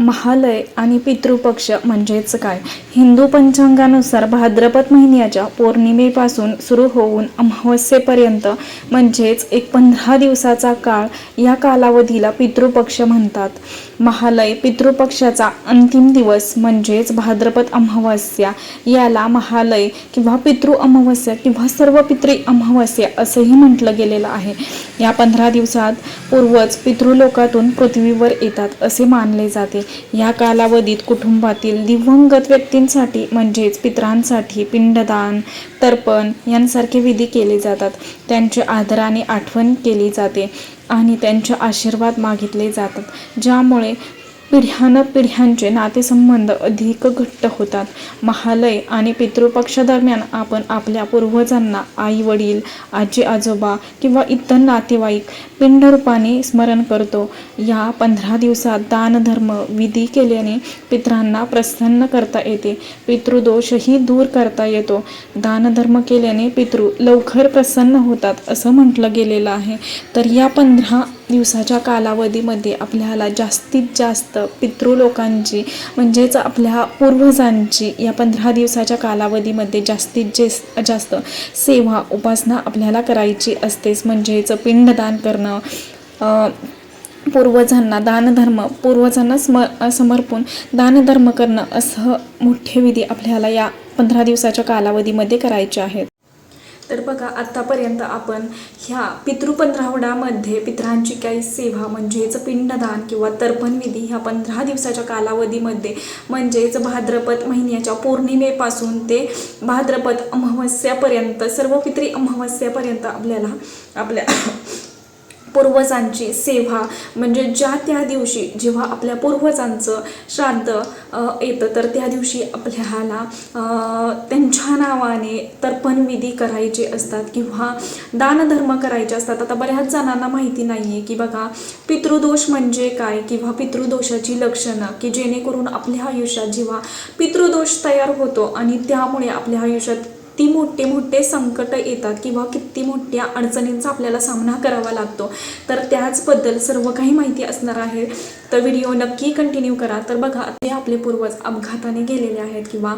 महालय आणि पितृपक्ष म्हणजेच काय? हिंदू पंचांगानुसार भाद्रपद महिन्याच्या पौर्णिमेपासून सुरू होऊन अमावस्येपर्यंत म्हणजेच एक पंधरा दिवसाचा काळ या कालावधीला पितृपक्ष म्हणतात. महालय पितृपक्षाचा अंतिम दिवस म्हणजेच भाद्रपद अमावस्या. याला महालय किंवा पितृ अमावस्या किंवा सर्व पितृ अमावस्या असंही म्हटलं गेलेलं आहे. या पंधरा दिवसात पूर्वज पितृलोकातून पृथ्वीवर येतात असे मानले जाते. या कालावधीत कुटुंबातील दिवंगत व्यक्तींसाठी म्हणजेच पितरांसाठी पिंडदान तर्पण यांसारखे विधी केले जातात. त्यांचे आदराने आठवण केली जाते आणि त्यांचे आशीर्वाद मागितले जातात ज्यामुळे पिढ्यानपिढ्यांचे नातेसंबंध अधिक घट्ट होतात. महालय आणि पितृपक्षादरम्यान आपण आपल्या पूर्वजांना आई वडील आजी आजोबा किंवा इतर नातेवाईक पिंडरूपाने स्मरण करतो. या पंधरा दिवसात दानधर्म विधी केल्याने पितरांना प्रसन्न करता येते. पितृदोषही दूर करता येतो. दानधर्म केल्याने पितृ लवकर प्रसन्न होतात असं म्हटलं गेलेलं आहे. तर या पंधरा दिवसाच्या कालावधीमध्ये आपल्याला जास्तीत जास्त पितृलोकांची म्हणजेच आपल्या पूर्वजांची या पंधरा दिवसाच्या कालावधीमध्ये जास्तीत जेस- जास्त सेवा उपासना आपल्याला करायची असतेच. म्हणजेच पिंडदान करणं पूर्वजांना दानधर्म पूर्वजांना स्म समर्पून दानधर्म करणं असं मोठे विधी आपल्याला या पंधरा दिवसाच्या कालावधीमध्ये करायचे आहेत. तर बघा आत्तापर्यंत आपण ह्या पितृपंधरावडामध्ये पितरांची काही सेवा म्हणजेच पिंडदान किंवा तर्पणविधी ह्या पंधरा दिवसाच्या कालावधीमध्ये म्हणजेच भाद्रपद महिन्याच्या पौर्णिमेपासून ते भाद्रपद अमावस्यापर्यंत सर्व पितरी अमावस्यापर्यंत आपल्याला आपल्या पूर्वजांची सेवा म्हणजे ज्या त्या दिवशी जेव्हा आपल्या पूर्वजांचं श्राद्ध येतं तर त्या दिवशी आपल्याला त्यांच्या नावाने तर्पणविधी करायचे असतात किंवा दानधर्म करायचे असतात. आता बऱ्याच जणांना माहिती नाही आहे की बघा पितृदोष म्हणजे काय किंवा पितृदोषाची लक्षणं की जेणेकरून आपल्या आयुष्यात जेव्हा पितृदोष तयार होतो आणि त्यामुळे आपल्या आयुष्यात किती मोठे मोठे संकट येतात किंवा किती मोठ्या अडचणींचा आपल्याला सामना करावा लागतो. तर त्याचबद्दल सर्व काही माहिती असणार आहे. तर व्हिडिओ नक्की कंटिन्यू करा. तर बघा ते आपले पूर्वज अपघाताने गेलेले आहेत किंवा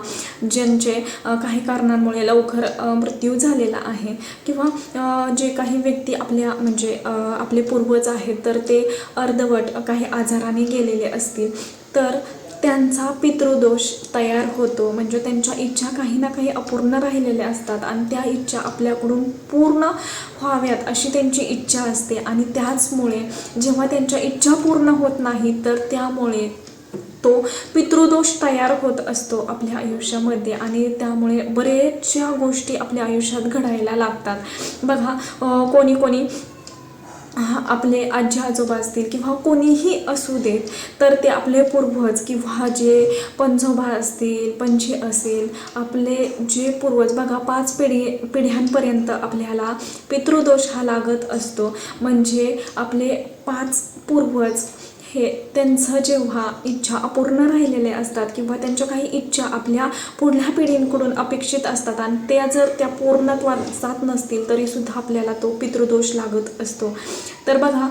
ज्यांचे काही कारणांमुळे लवकर मृत्यू झालेला आहे किंवा जे काही व्यक्ती आपल्या म्हणजे आपले पूर्वज आहेत तर ते अर्धवट काही आजाराने गेलेले असतील. तर त्यांचा पितृदोष तयार होतो. म्हणजे त्यांच्या इच्छा काही ना काही अपूर्ण राहिलेल्या असतात आणि त्या इच्छा आपल्याकडून पूर्ण व्हाव्यात अशी त्यांची इच्छा असते. आणि त्याचमुळे जेव्हा त्यांच्या इच्छा पूर्ण होत नाही तर त्यामुळे तो पितृदोष तयार होत असतो आपल्या आयुष्यामध्ये. आणि त्यामुळे बरेचशा गोष्टी आपल्या आयुष्यात घडायला लागतात. बघा कोणी कोणी आपले आजी आजोबा असतील किंवा कोणीही असू देत तर ते आपले पूर्वज किंवा जे पंजोबा असतील पंछी असेल आपले जे पूर्वज बघा पाच पिढी पिढ्यांपर्यंत आपल्याला पितृदोष हा लागत असतो. म्हणजे आपले पाच पूर्वज हे त्यांचं जेव्हा इच्छा अपूर्ण राहिलेल्या असतात किंवा त्यांच्या काही इच्छा आपल्या पुढल्या पिढींकडून अपेक्षित असतात आणि त्या जर त्या पूर्णत्वात जात नसतील तरीसुद्धा आपल्याला तो पितृदोष लागत असतो. तर बघा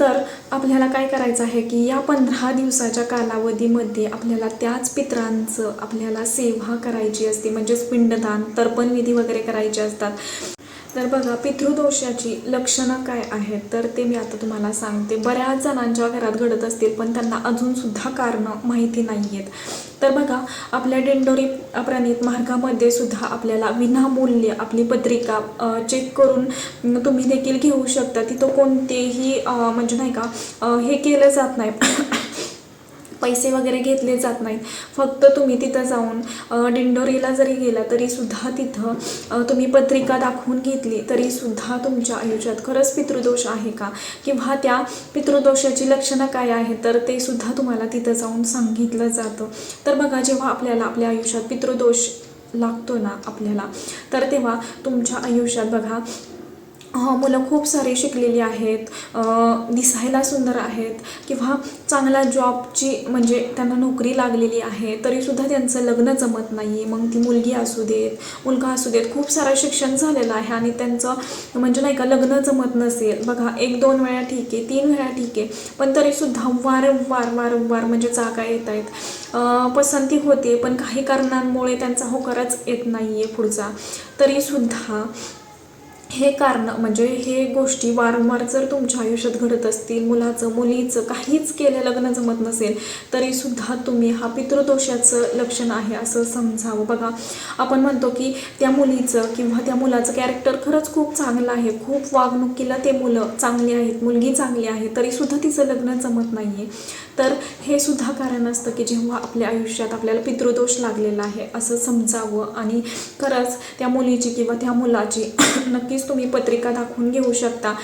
तर आपल्याला काय करायचं आहे की या पंधरा दिवसाच्या कालावधीमध्ये आपल्याला त्याच पित्रांचं आपल्याला सेवा करायची असते म्हणजेच पिंडदान तर्पणविधी वगैरे करायचे असतात. तर बघा पितृदोषाची लक्षणं काय आहेत? तर ते मी आता तुम्हाला सांगते. बऱ्याच जणांच्या घरात घडत असतील पण त्यांना अजूनसुद्धा कारणं माहिती नाही आहेत तर बघा आपल्या डेंडोरी प्रणित मार्गामध्ये सुद्धा आपल्याला विनामूल्य आपली पत्रिका चेक करून तुम्ही देखील घेऊ शकता. तिथं कोणतेही म्हणजे नाही का हे केलं जात नाही. पैसे वगैरे घेतले जात नाहीत. फक्त तुम्ही तिथं जाऊन डिंडोरीला दिंडोरीला जरी गेला तरीसुद्धा तिथं तुम्ही पत्रिका दाखवून घेतली तरीसुद्धा तुमच्या आयुष्यात खरंच पितृदोष आहे का? किंवा त्या पितृदोषाची लक्षणं काय आहेत? तर ते सुद्धा तुम्हाला तिथं जाऊन सांगितलं जातं. तर बघा जेव्हा आपल्याला आपल्या आयुष्यात पितृदोष लागतो ना आपल्याला तर तेव्हा तुमच्या आयुष्यात बघा मुलं खूप सारी शिकलेली आहेत दिसायला सुंदर आहेत किंवा चांगला जॉबची म्हणजे त्यांना नोकरी लागलेली आहे तरीसुद्धा त्यांचं लग्न जमत नाही मग ती मुलगी असू देत मुलगा असू देत खूप सारं शिक्षण झालेलं आहे आणि त्यांचं म्हणजे नाही का लग्न जमत नसेल. बघा एक दोन वेळा ठीक आहे तीन वेळा ठीक आहे पण तरीसुद्धा वारंवार वारंवार म्हणजे जागा येत आहेत. पसंती होते पण काही कारणांमुळे त्यांचा होकारच येत नाही आहे पुढचा. तरीसुद्धा हे कारण म्हणजे हे गोष्टी वारंवार जर तुमच्या आयुष्यात घडत असतील मुलाचं मुलीचं काहीच केलं लग्न जमत नसेल तरीसुद्धा तुम्ही हा पितृदोषाचं लक्षण आहे असं समजावं. बघा आपण म्हणतो की त्या मुलीचं किंवा त्या मुलाचं कॅरेक्टर खरंच खूप चांगलं आहे खूप वागणुकीला ते मुलं चांगली आहेत मुलगी चांगली आहे तरीसुद्धा तिचं लग्न जमत नाही आहे तर हे सुद्धा कारण असतं की जेव्हा आपल्या आयुष्यात आपल्याला पितृदोष लागलेला आहे असं समजावं आणि खरंच त्या मुलीची किंवा त्या मुलाची नक्की नक्कीच तुम्ही पत्रिका दाखवून घेऊ शकता.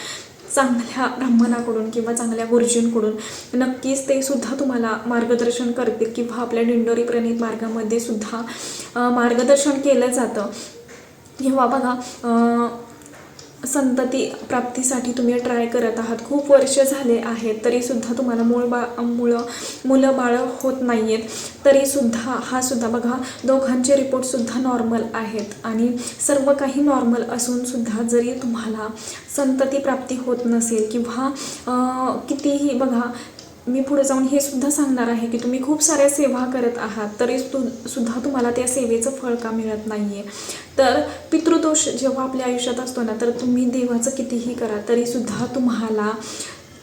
चांगल्या ब्राह्मणाकडून किंवा चांगल्या गुरुजींकडून. नक्कीच ते सुद्धा तुम्हाला मार्गदर्शन करतील किंवा आपल्या दिंडोरी प्रणित मार्गामध्ये सुद्धा मार्गदर्शन केलं जातं. किंवा बघा संतती प्राप्तीसाठी तुम्ही ट्राय करत आहात. खूप वर्ष झाले आहेत तरीसुद्धा तुम्हाला मूळ बा मुळं मुलं बाळं होत नाही आहेत तरीसुद्धा हा सुद्धा बघा दोघांचे रिपोर्टसुद्धा नॉर्मल आहेत. आणि सर्व काही नॉर्मल असूनसुद्धा जरी तुम्हाला संतती प्राप्ती होत नसेल किंवा कितीही बघा मी पुढे जाऊन हे सुद्धा सांगणार आहे की तुम्ही खूप साऱ्या सेवा करत आहात तरी तु सुद्धा तुम्हाला त्या सेवेचं फळ का मिळत नाही आहे तर पितृदोष जेव्हा आपल्या आयुष्यात असतो ना तर तुम्ही देवाचं कितीही करा तरीसुद्धा तुम्हाला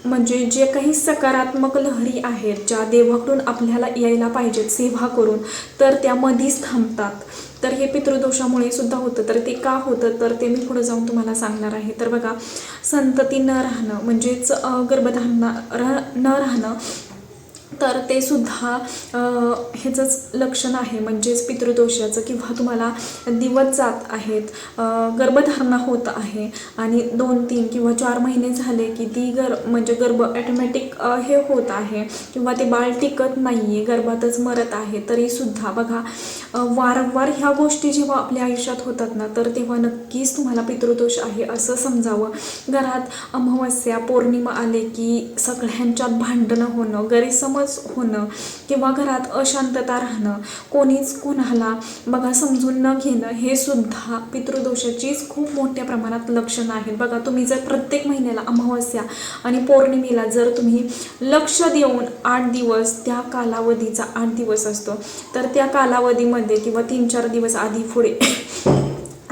म्हणजे जे काही सकारात्मक लहरी आहेत ज्या देवाकडून आपल्याला यायला पाहिजेत सेवा करून तर त्या मधीच थांबतात. तर हे पितृदोषामुळे सुद्धा होतं. तर ते का होतं? तर ते मी पुढे जाऊन तुम्हाला सांगणार आहे. तर बघा संतती न राहणं म्हणजेच गर्भधारणा रह न राहणं तर ते सुद्धा ह्याचंच लक्षण आहे. म्हणजेच पितृदोषाचं किंवा तुम्हाला दिवस जात आहेत गर्भधारणा होत आहे आणि दोन तीन किंवा चार महिने झाले की ती गर म्हणजे गर्भ ॲटोमॅटिक हे होत आहे किंवा ते बाळ टिकत नाही आहे गर्भातच मरत आहे तरीसुद्धा बघा वारंवार ह्या गोष्टी जेव्हा आपल्या आयुष्यात होतात ना तर तेव्हा नक्कीच तुम्हाला पितृदोष आहे असं समजावं. घरात अमावस्या पौर्णिमा आले की सगळ्यांच्यात भांडणं होणं गैरसमज होणं किंवा घरात अशांतता राहणं कोणीच कोणाला बघा समजून न घेणं हे सुद्धा पितृदोषाचीच खूप मोठ्या प्रमाणात लक्षणं आहेत. बघा तुम्ही जर प्रत्येक महिन्याला अमावस्या आणि पौर्णिमेला जर तुम्ही लक्ष देऊन आठ दिवस त्या कालावधीचा आठ दिवस असतो तर त्या कालावधीमध्ये किंवा तीन चार दिवस आधी पुढे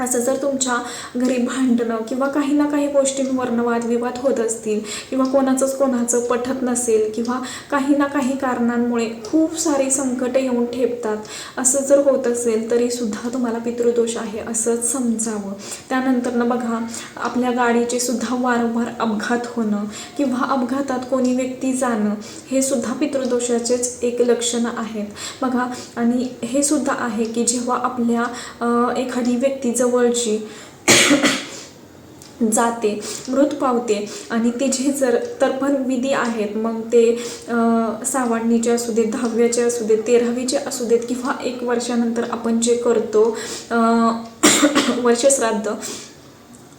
असं जर तुमच्या घरी भांडणं किंवा काही ना काही गोष्टींवरनं वादविवाद होत असतील किंवा कोणाचंच कोणाचं पटत नसेल किंवा काही ना काही कारणांमुळे खूप सारी संकटं येऊन ठेपतात असं जर होत असेल तरीसुद्धा तुम्हाला पितृदोष आहे असंच समजावं. त्यानंतरनं बघा आपल्या गाडीचे सुद्धा वारंवार अपघात होणं किंवा अपघातात कोणी व्यक्ती जाणं हे सुद्धा पितृदोषाचेच एक लक्षणं आहेत. बघा आणि हे सुद्धा आहे की जेव्हा आपल्या एखादी व्यक्ती जवळची जाते मृत पावते. आणि तिचे जर तर्पण विधी आहेत. मग ते सावडणीचे असू देत दहाव्याचे असू देत तेरावीचे असू देत किंवा एक वर्षानंतर आपण जे करतो वर्षश्राद्ध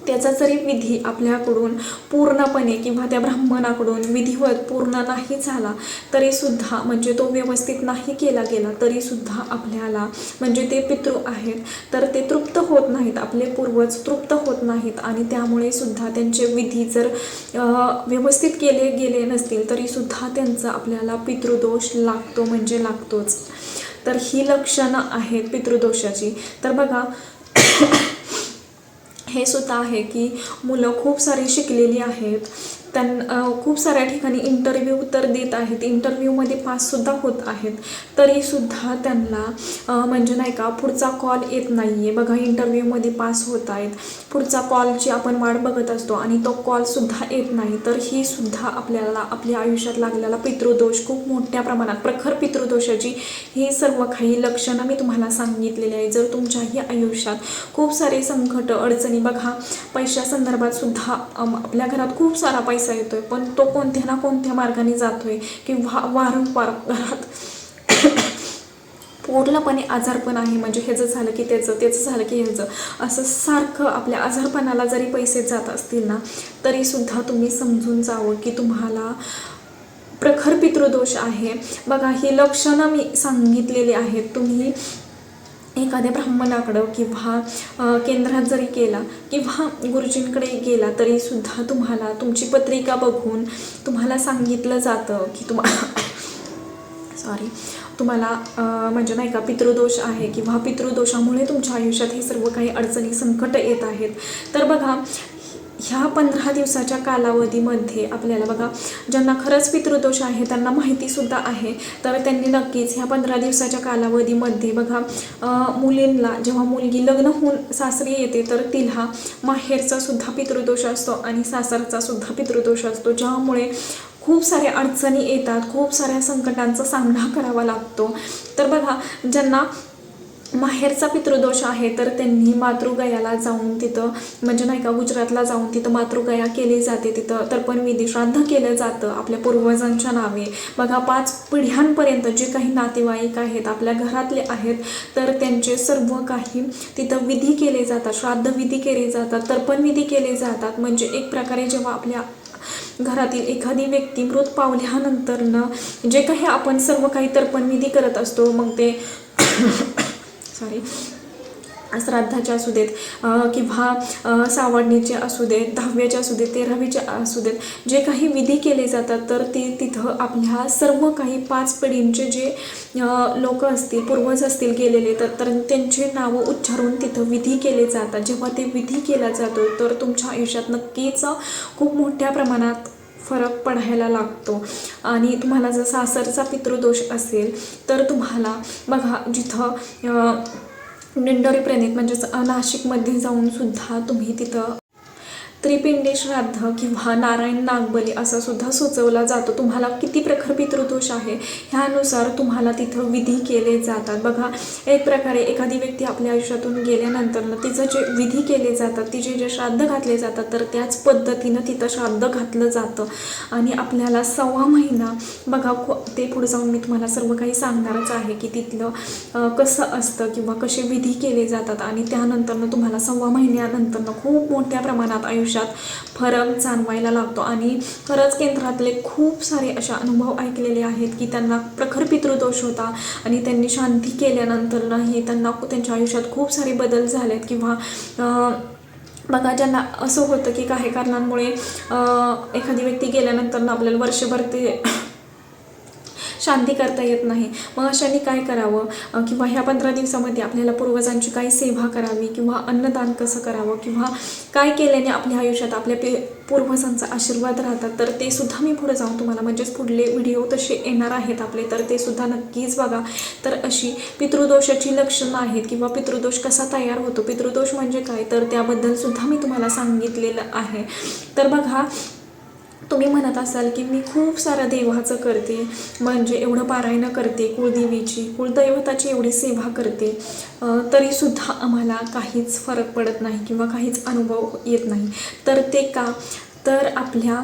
त्याचा जरी विधी आपल्याकडून पूर्णपणे किंवा त्या ब्राह्मणाकडून विधिवत पूर्ण नाही झाला तरीसुद्धा म्हणजे तो व्यवस्थित नाही केला गेला तरीसुद्धा आपल्याला म्हणजे ते पितृ आहेत. तर ते तृप्त होत नाहीत आपले पूर्वज तृप्त होत नाहीत आणि त्यामुळे सुद्धा त्यांचे विधी जर व्यवस्थित केले गेले नसतील तरीसुद्धा त्यांचा आपल्याला पितृदोष लागतो म्हणजे लागतोच. तर ही लक्षणं आहेत पितृदोषाची. तर बघा हे सुद्धा आहे की मुलं खूप सारी शिकलेली आहेत. त्यां खूप साऱ्या ठिकाणी इंटरव्ह्यू तर देत आहेत. इंटरव्ह्यूमध्ये पाससुद्धा होत आहेत. तरीसुद्धा त्यांना म्हणजे नाही का पुढचा कॉल येत नाही आहे बघा इंटरव्ह्यूमध्ये पास होत आहेत. पुढचा कॉलची आपण वाट बघत असतो आणि तो कॉलसुद्धा येत नाही तर ही सुद्धा आपल्याला आपल्या आयुष्यात लागलेला पितृदोष खूप मोठ्या प्रमाणात प्रखर पितृदोषाची ही सर्व काही लक्षणं मी तुम्हाला सांगितलेली आहे जर तुमच्याही आयुष्यात खूप सारे संकट अडचणी बघा पैशासंदर्भात सुद्धा आपल्या घरात खूप सारा पैसा येतोय पण तो कोणत्या ना कोणत्या मार्गाने जातोय किंवा वारंवार घरात पूर्णपणे आजारपण आहे. म्हणजे ह्याचं झालं की त्याचं त्याचं झालं की ह्याचं असं सारखं आपल्या आजारपणाला जरी पैसे जात असतील ना तरीसुद्धा तुम्ही समजून जावं की तुम्हाला प्रखर पितृदोष आहे. बघा ही लक्षणं मी सांगितलेली आहेत. तुम्ही एखाद्या ब्राह्मणाकडं किंवा केंद्रात जरी गेला किंवा गुरुजींकडे गेला तरी सुद्धा तुम्हाला तुमची पत्रिका बघून तुम्हाला सांगितलं जातं की तुम्हाला सॉरी तुम्हाला म्हणजे नाही का पितृदोष आहे किंवा पितृदोषामुळे तुमच्या आयुष्यात हे सर्व काही अडचणी संकट येत आहेत. तर बघा ह्या पंधरा दिवसाच्या कालावधीमध्ये आपल्याला बघा ज्यांना खरंच पितृदोष आहे त्यांना माहितीसुद्धा आहे. तर त्यांनी नक्कीच ह्या पंधरा दिवसाच्या कालावधीमध्ये बघा मुलींना जेव्हा मुलगी लग्न होऊन सासरी येते तर तिला माहेरचा सुद्धा पितृदोष असतो आणि सासरचा सुद्धा पितृदोष असतो ज्यामुळे खूप साऱ्या अडचणी येतात खूप साऱ्या संकटांचा सामना करावा लागतो. तर बघा ज्यांना माहेरचा पितृदोष आहे तर त्यांनी मातृगयाला जाऊन तिथं म्हणजे नाही का गुजरातला जाऊन तिथं मातृगया केली जाते तिथं. तर्पण विधी श्राद्ध केलं जातं आपल्या पूर्वजांच्या नावे. बघा पाच पिढ्यांपर्यंत जे काही नातेवाईक आहेत आपल्या घरातले आहेत तर त्यांचे सर्व काही तिथं विधी केले जातात श्राद्ध विधी केले जातात तर्पण विधी केले जातात. म्हणजे एक प्रकारे जेव्हा आपल्या घरातील एखादी व्यक्ती मृत पावल्यानंतरनं जे काही आपण सर्व काही तर्पण विधी करत असतो मग ते सॉरी श्राद्धाचे असू देत किंवा सावडणीचे असू देत दहाव्याचे असू देत तेरावीचे असू देत जे काही विधी केले जातात तर ते तिथं आपल्या सर्व काही पाच पिढींचे जे लोक असतील पूर्वज असतील गेलेले तर तर त्यांचे नावं उच्चारून तिथं विधी केले जातात. जेव्हा ते विधी केला जातो तर तुमच्या आयुष्यात नक्कीच खूप मोठ्या प्रमाणात फरक पडायला लागतो. आणि तुम्हाला जर सासरचा पितृदोष असेल तर तुम्हाला बघा जिथं अ, दिंडोरी प्रणित म्हणजेच नाशिकमध्ये जाऊन सुद्धा तुम्ही तिथं त्रिपिंडी श्राद्ध किंवा नारायण नागबली असा सुद्धा सुचवला जातो. तुम्हाला किती प्रखर पितृदोष आहे? ह्यानुसार तुम्हाला तिथं विधी केले जातात. बघा एक प्रकारे एखादी व्यक्ती आपल्या आयुष्यातून गेल्यानंतर तिचं जे विधी केले जातात तिचे जे श्राद्ध घातले जातात तर त्याच पद्धतीनं तिथं श्राद्ध घातलं जातं. आणि आपल्याला सव्वा महिना बघा ते पुढे जाऊन मी तुम्हाला सर्व काही सांगणारच आहे की तिथलं कसं असतं किंवा कसे विधी केले जातात. आणि त्यानंतरनं तुम्हाला सव्वा महिन्यानंतरनं खूप मोठ्या प्रमाणात आयुष्य आयुष्यात फरक जाणवायला लागतो. आणि खरंच केंद्रातले खूप सारे असे अनुभव ऐकलेले आहेत की त्यांना प्रखर पितृदोष होता आणि त्यांनी शांती केल्यानंतरनंही त्यांना त्यांच्या आयुष्यात खूप सारे बदल झालेत. किंवा बघा ज्यांना असं होतं की काही कारणांमुळे एखादी व्यक्ती गेल्यानंतर आपल्याला वर्षभर ते शांती करता येत नाही. मग अशाने काय करावं? किंवा ह्या पंधरा दिवसामध्ये आपल्याला पूर्वजांची काय सेवा करावी? किंवा अन्नदान कसं करावं? किंवा काय केल्याने आपल्या आयुष्यात आपल्या पे पूर्वजांचा आशीर्वाद राहतात? तर ते सुद्धा मी पुढे जाऊन तुम्हाला म्हणजेच पुढले व्हिडिओ तसे येणार आहेत आपले. तर ते सुद्धा नक्कीच बघा. तर अशी पितृदोषाची लक्षणं आहेत किंवा पितृदोष कसा तयार होतो? पितृदोष म्हणजे काय? तर त्याबद्दल सुद्धा मी तुम्हाला सांगितलेलं आहे. तर बघा तुम्ही म्हणत असाल की मी खूप साऱ्या देवाचं करते. म्हणजे एवढं पारायणं करते कुळदेवीची कुळदैवताची एवढी सेवा करते. तरीसुद्धा आम्हाला काहीच फरक पडत नाही किंवा काहीच अनुभव येत नाही. तर ते का? तर आपल्या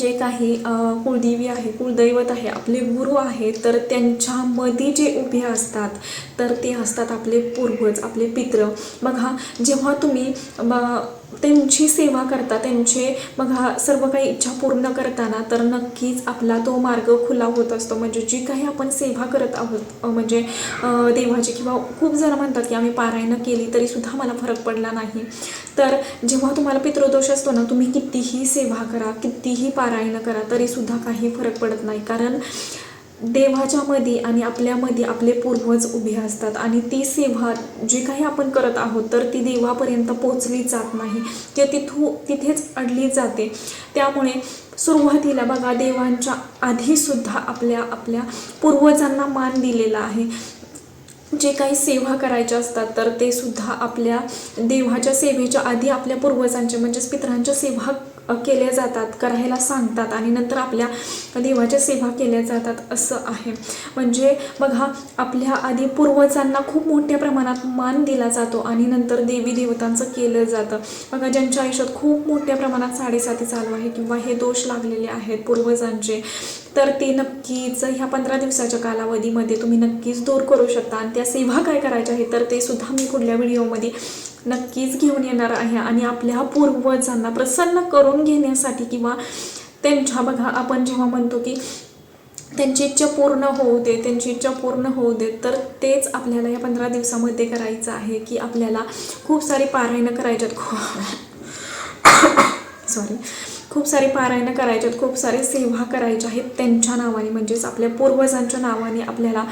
जे काही कुळदेवी कुलदेवी आहे कुलदैवत आहे आपले गुरु आहे तर त्यांच्यामध्ये जे उभे असतात तर ते असतात आपले पूर्वज आपले पित्र. बघा जेव्हा तुम्ही ब- त्यांची सेवा करता त्यांचे बघा सर्व काही इच्छा पूर्ण करताना तर नक्कीच आपला तो मार्ग खुला होत असतो. म्हणजे जी काही आपण सेवा करत आहोत म्हणजे देवाची किंवा खूप जण म्हणतात की आम्ही पारायणं केली तरीसुद्धा मला फरक पडला नाही. तर जेव्हा तुम्हाला पितृदोष असतो ना तुम्ही कितीही सेवा करा कितीही पारायणं करा तरीसुद्धा काही फरक पडत नाही. कारण देवाच्या मध्ये आणि आपल्यामध्ये आपले पूर्वज उभे असतात. आणि ती सेवा जे काही आपण करत आहोत तर ती देवापर्यंत पोचली जात नाही. ते तिथू तिथेच अडली जाते. त्यामुळे सुरुवातीला बघा देवांच्या आधीसुद्धा आपल्या आपल्या पूर्वजांना मान दिलेला आहे. जे काही सेवा करायच्या असतात तर ते सुद्धा आपल्या देवाच्या सेवेच्या आधी आपल्या पूर्वजांचे म्हणजेच पितरांच्या सेवा केल्या जातात करायला सांगतात आणि नंतर आपल्या देवाच्या सेवा केल्या जातात असं आहे. म्हणजे बघा आपल्या आधी पूर्वजांना खूप मोठ्या प्रमाणात मान दिला जातो आणि नंतर देवी देवतांचं केलं जातं. बघा ज्यांच्या आयुष्यात खूप मोठ्या प्रमाणात साडेसाती चालू आहे किंवा हे दोष लागलेले आहेत पूर्वजांचे तर ते नक्कीच ह्या पंधरा दिवसाच्या कालावधीमध्ये तुम्ही नक्कीच दूर करू शकता आणि त्या सेवा काय करायच्या आहे तर ते सुद्धा मी पुढल्या व्हिडिओमध्ये नक्कीच घेऊन येणार आहे आणि आपल्या पूर्वजांना प्रसन्न करून घेण्यासाठी किंवा त्यांच्या बघा आपण जेव्हा म्हणतो की त्यांची इच्छा पूर्ण होऊ दे त्यांची इच्छा पूर्ण होऊ दे तर तेच आपल्याला या पंधरा दिवसामध्ये करायचं आहे की आपल्याला खूप सारी पारायणं करायच्यात. खूप सॉरी खूप सारे पारायणं करायच्यात खूप सारे सेवा करायच्या आहेत त्यांच्या नावाने म्हणजेच आपल्या पूर्वजांच्या नावाने आपल्याला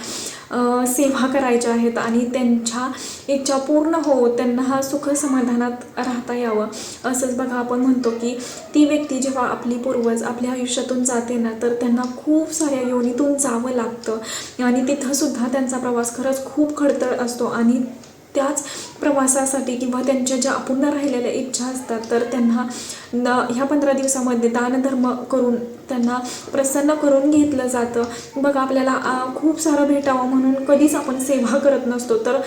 सेवा करायच्या आहेत आणि त्यांच्या इच्छा पूर्ण हो त्यांना हा सुख समाधानात राहता यावं. असंच बघा आपण म्हणतो की ती व्यक्ती जेव्हा आपली पूर्वज आपल्या आयुष्यातून जाते ना तर त्यांना खूप साऱ्या योनीतून जावं लागतं. आणि तिथंसुद्धा त्यांचा प्रवास खरंच खूप खडतळ असतो आणि त्याच प्रवासासाठी किंवा त्यांच्या ज्या अपूर्ण राहिलेल्या इच्छा असतात तर त्यांना न ह्या पंधरा दिवसामध्ये दानधर्म करून त्यांना प्रसन्न करून घेतलं जातं. बघा आपल्याला खूप सारं भेटावं म्हणून कधीच आपण सेवा करत नसतो. तर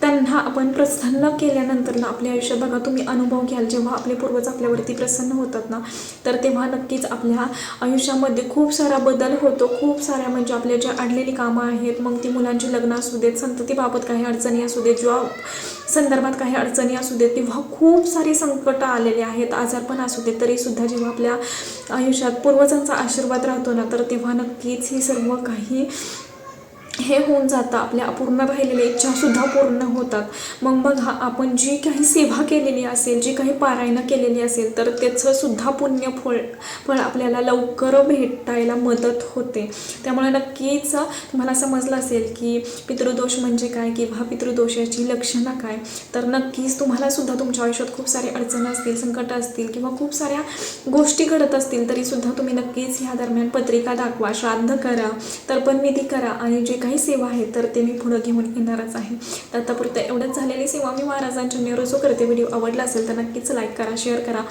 त्यांना आपण प्रसन्न केल्यानंतर ना आपल्या आयुष्यात बघा तुम्ही अनुभव घ्याल. जेव्हा आपले पूर्वज आपल्यावरती प्रसन्न होतात ना तर तेव्हा नक्कीच आपल्या आयुष्यामध्ये खूप सारा बदल होतो. खूप साऱ्या म्हणजे आपल्या ज्या अडलेली कामं आहेत मग ती मुलांची लग्न असू देत संततीबाबत काही अडचणी असू देत जॉब संदर्भात काही अडचणी असू देत तेव्हा खूप सारी संकटं आलेले आहेत. आजारपण असू देत तरीसुद्धा जेव्हा आपल्या आयुष्यात पूर्वजांचा आशीर्वाद राहतो ना तर तेव्हा नक्कीच ही सर्व काही हे होऊन जातं. आपल्या अपूर्ण राहिलेल्या इच्छासुद्धा पूर्ण होतात. मग बघा आपण जी काही सेवा केलेली असेल जी काही पारायणं केलेली असेल तर त्याचं सुद्धा पुण्य फळ फळ आपल्याला लवकर भेटायला मदत होते. त्यामुळे नक्कीच तुम्हाला समजलं असेल की पितृदोष म्हणजे काय किंवा पितृदोषाची लक्षणं काय तर नक्कीच तुम्हालासुद्धा तुमच्या आयुष्यात खूप सारे अडचणी असतील संकटं असतील किंवा खूप साऱ्या गोष्टी घडत असतील तरीसुद्धा तुम्ही नक्कीच ह्या दरम्यान पत्रिका दाखवा श्राद्ध करा तर्पणविधी करा आणि जे काही सेवा आहे तर ते मी पुढं घेऊन येणारच आहे. तर आतापुरतं एवढंच झालेली सेवा मी महाराजांच्या नेरोसो करते व्हिडिओ आवडला असेल तर नक्कीच लाईक करा शेअर करा.